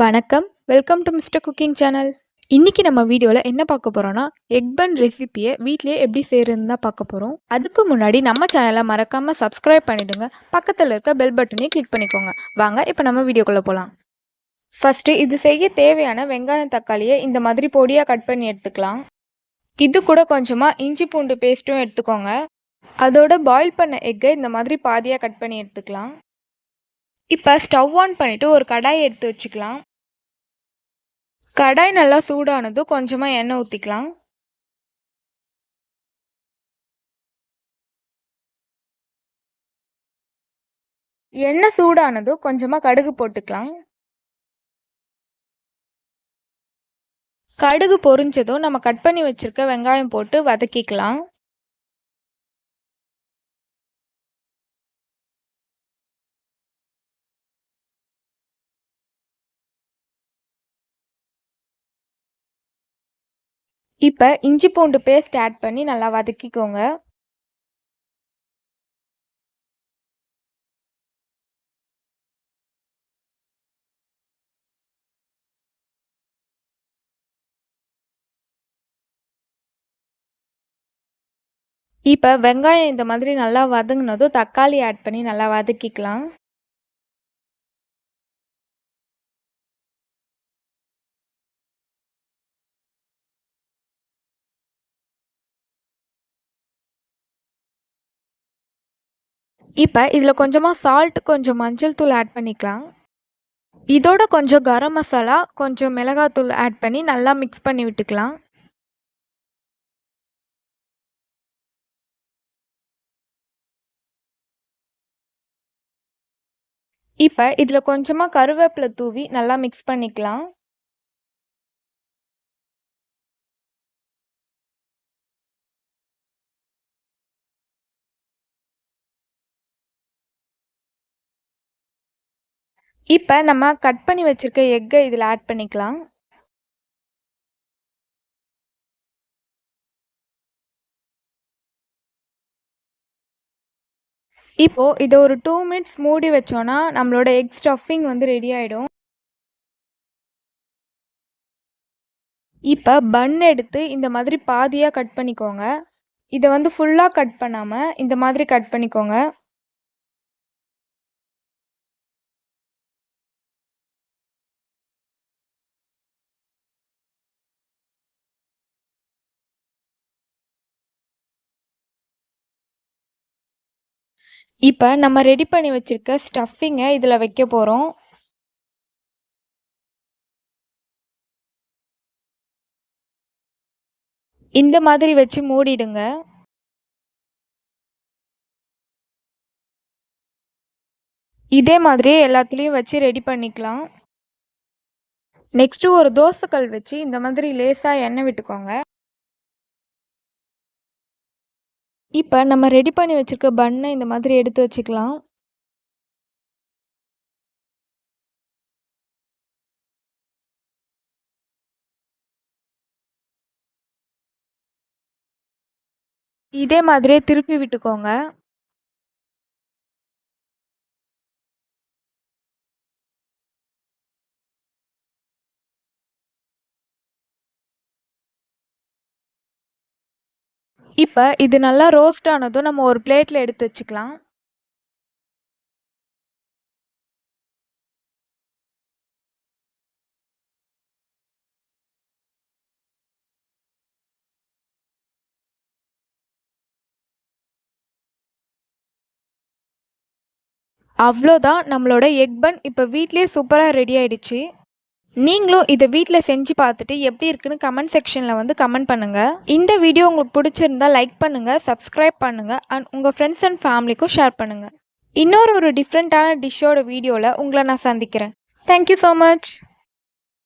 வணக்கம். Welcome to mister cooking channel இன்றைக்கி நம்ம வீடியோவில் என்ன பார்க்க போகிறோன்னா எக் பன் ரெசிபியை வீட்லேயே எப்படி செய்கிறதுன்னு தான் பார்க்க போகிறோம் அதுக்கு முன்னாடி நம்ம சேனலை மறக்காமல் சப்ஸ்கிரைப் பண்ணிவிடுங்க பக்கத்தில் இருக்க பெல் பட்டனையும் கிளிக் பண்ணிக்கோங்க. வாங்க இப்போ நம்ம வீடியோக்குள்ளே போகலாம் ஃபஸ்ட்டு இது செய்ய தேவையான வெங்காயம் தக்காளியை இந்த மாதிரி பொடியாக கட் பண்ணி எடுத்துக்கலாம். இது கூட கொஞ்சமாக இஞ்சி பூண்டு பேஸ்ட்டும் எடுத்துக்கோங்க. அதோட பாயில் பண்ண எக்கை இந்த மாதிரி பாதியாக கட் பண்ணி எடுத்துக்கலாம். இப்போ ஸ்டவ் ஆன் பண்ணிவிட்டு ஒரு கடாய் எடுத்து வச்சுக்கலாம். கடாய் நல்லா சூடானதும் கொஞ்சமாக எண்ணெய் ஊற்றிக்கலாம் எண்ணெய் சூடானதும் கொஞ்சமாக கடுகு போட்டுக்கலாம். கடுகு பொரிஞ்சதும் நம்ம கட் பண்ணி வச்சுருக்க வெங்காயம் போட்டு வதக்கிக்கலாம். இப்போ இஞ்சி பூண்டு பேஸ்ட் ஆட் பண்ணி நல்லா வதக்கிக்கோங்க. இப்போ வெங்காயம் இந்த மாதிரி நல்லா வதங்கினதும் தக்காளி ஆட் பண்ணி நல்லா வதக்கிக்கலாம். இப்போ இதில் கொஞ்சமாக சால்ட் கொஞ்சம் மஞ்சள் தூள் ஆட் பண்ணிக்கலாம். இதோட கொஞ்சம் கரம் மசாலா கொஞ்சம் மிளகாத்தூள் ஆட் பண்ணி நல்லா மிக்ஸ் பண்ணி விட்டுக்கலாம். இப்போ இதில் கொஞ்சமாக கருவேப்பிலை தூவி நல்லா மிக்ஸ் பண்ணிக்கலாம். இப்போ நம்ம கட் பண்ணி வச்சுருக்க எக்கை இதில் ஆட் பண்ணிக்கலாம். இப்போது இதை ஒரு டூ மினிட்ஸ் மூடி வச்சோன்னா நம்மளோட எக் ஸ்டஃபிங் வந்து ரெடி ஆகிடும் இப்போ பன் எடுத்து இந்த மாதிரி பாதியாக கட் பண்ணிக்கோங்க. இதை வந்து ஃபுல்லாக கட் பண்ணாமல் இந்த மாதிரி கட் பண்ணிக்கோங்க. இப்போ நம்ம ரெடி பண்ணி வச்சுருக்க ஸ்டஃபிங்கை இதில் வைக்க போகிறோம் இந்த மாதிரி வச்சு மூடிடுங்க. இதே மாதிரி எல்லாத்துலேயும் வச்சு ரெடி பண்ணிக்கலாம். நெக்ஸ்ட்டு ஒரு தோசைக்கல் வச்சு இந்த மாதிரி லேசாக எண்ணெய் விட்டுக்கோங்க. இப்போ நம்ம ரெடி பண்ணி வச்சுருக்க பன்னை இந்த மாதிரி எடுத்து வச்சுக்கலாம். இதே மாதிரியே திருப்பி விட்டுக்கோங்க. இப்போ இது நல்லா ரோஸ்ட் ஆனதும் நம்ம ஒரு பிளேட்டில் எடுத்து வச்சுக்கலாம். அவ்வளோதான் நம்மளோட எக் பன் இப்போ வீட்லேயே சூப்பராக ரெடி ஆயிடுச்சு. நீங்களும் இதை வீட்டில் செஞ்சு பார்த்துட்டு எப்படி இருக்குன்னு கமெண்ட் செக்ஷனில் வந்து கமெண்ட் பண்ணுங்கள் இந்த வீடியோ உங்களுக்கு பிடிச்சிருந்தா லைக் பண்ணுங்கள் சப்ஸ்கிரைப் பண்ணுங்கள் அண்ட் உங்கள் ஃப்ரெண்ட்ஸ் அண்ட் ஃபேமிலிக்கும் ஷேர் பண்ணுங்கள் இன்னொரு ஒரு டிஃப்ரெண்ட்டான டிஷ்ஷோட வீடியோவில் உங்களை நான் சந்திக்கிறேன். Thank you so much